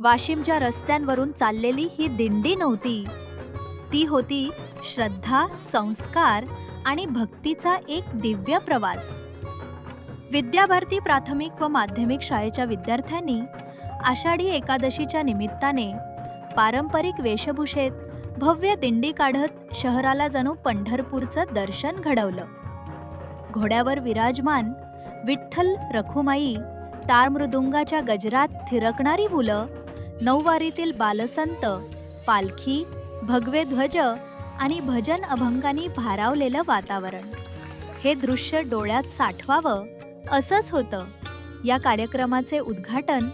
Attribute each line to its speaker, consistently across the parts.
Speaker 1: वाशिमच्या रस्त्यांवरून चाललेली ही दिंडी नव्हती. ती होती श्रद्धा संस्कार आणि भक्तीचा एक दिव्य प्रवास. विद्याभारती प्राथमिक व माध्यमिक शाळेच्या विद्यार्थ्यांनी आषाढी एकादशीच्या निमित्ताने पारंपरिक वेशभूषेत भव्य दिंडी काढत शहराला जणू पंढरपूरचं दर्शन घडवलं. घोड्यावर विराजमान विठ्ठल रखुमाई तारमृदुंगाच्या गजरात थिरकणारी मुलं नऊवारीतील बालसंत पालखी भगवे ध्वज आणि भजन अभंगांनी भारावलेलं वातावरण. हे दृश्य डोळ्यात साठवावं असंच होतं. या कार्यक्रमाचे उद्घाटन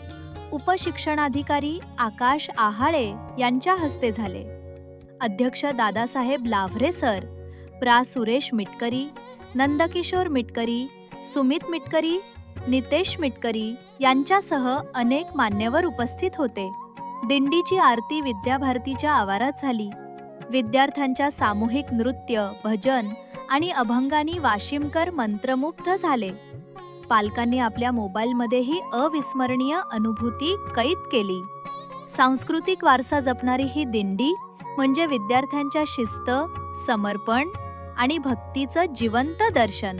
Speaker 1: उपशिक्षणाधिकारी आकाश आहाळे यांच्या हस्ते झाले. अध्यक्ष दादासाहेब लाभरे सर प्रा. सुरेश मिटकरी नंदकिशोर मिटकरी सुमित मिटकरी नितेश मिटकरी यांच्यासह अनेक मान्यवर उपस्थित होते. दिंडीची आरती विद्याभारतीच्या आवारात झाली. विद्यार्थ्यांच्या सामूहिक नृत्य भजन आणि अभंगानी वाशिमकर मंत्रमुग्ध झाले. पालकांनी आपल्या मोबाईलमध्येही अविस्मरणीय अनुभूती कैद केली. सांस्कृतिक वारसा जपणारी ही दिंडी म्हणजे विद्यार्थ्यांच्या शिस्त समर्पण आणि भक्तीचं जिवंत दर्शन.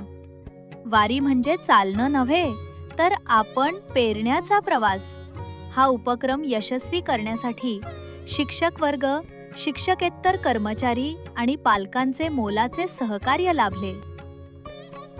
Speaker 1: वारी म्हणजे चालणं नव्हे तर आपण पेरण्याचा प्रवास. हा उपक्रम यशस्वी करण्यासाठी शिक्षक वर्ग शिक्षकेतर कर्मचारी आणि पालकांचे मोलाचे सहकार्य लाभले.